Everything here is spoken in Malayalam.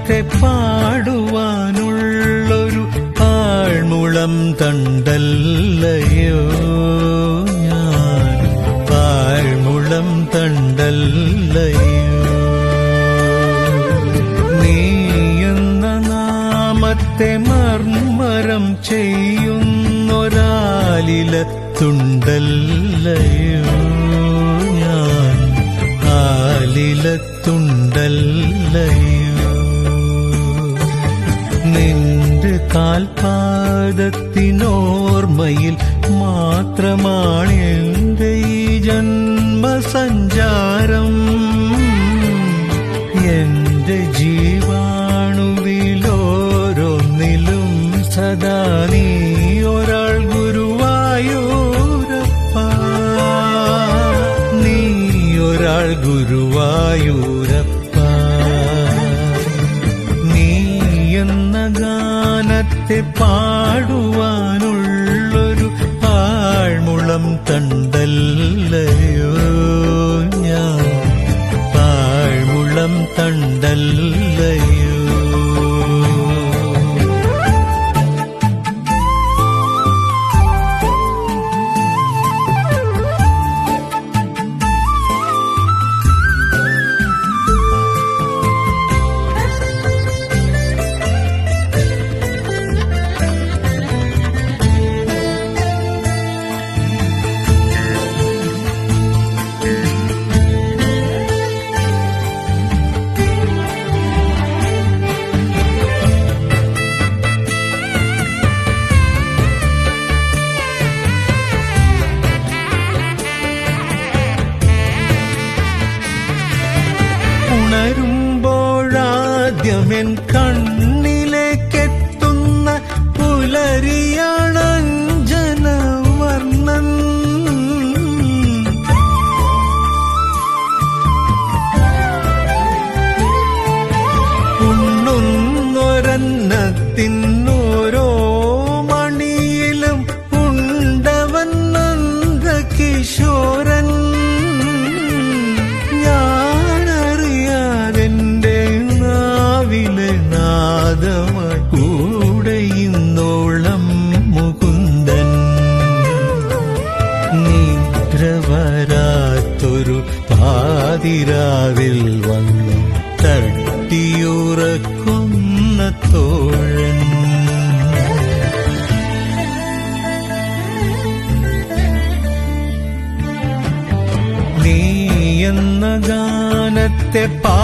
ഗാനത്തെ പാടുവാനുള്ളൊരു ആൾമുളം തണ്ടല്ലയോ ഞാൻ തണ്ടല്ലയോ നീ എന്ന നാമത്തെ മർമ്മരം ചെയ്യുന്നൊരാലില തുണ്ടല്ലയോ ഞാൻ ആലിലത്തുണ്ടല്ലയോ കാൽപാദത്തിനോർമ്മയിൽ മാത്രമാണ് എന്റെ ഈ ജന്മസഞ്ചാരം എന്റെ ജീവാണുവിലോരൊന്നിലും സദാ നീ ഒരാൾ ഗുരുവായൂരപ്പ നീ ഒരാൾ ഗുരുവായൂരപ്പ നീ എന്ന ഗാനത്തെ പാടുവാനുള്ളൊരു ഉണരുമ്പോഴാദ്യമെൻ കണ്ണിലേക്കെത്തുന്ന പുലരിയാണഞ്ജനവർണൻ ഉണ്ണുന്നൊരന്നത്തിനോരോ നാദമായി കൂടെയുന്നോളം മുകുന്ദൻ. നിദ്ര വരാത്തൊരു പാതിരാവിൽ വന്നു തട്ടിയുറക്കുന്ന തോഴൻ. നീ എന്ന ഗാനത്തെ പാ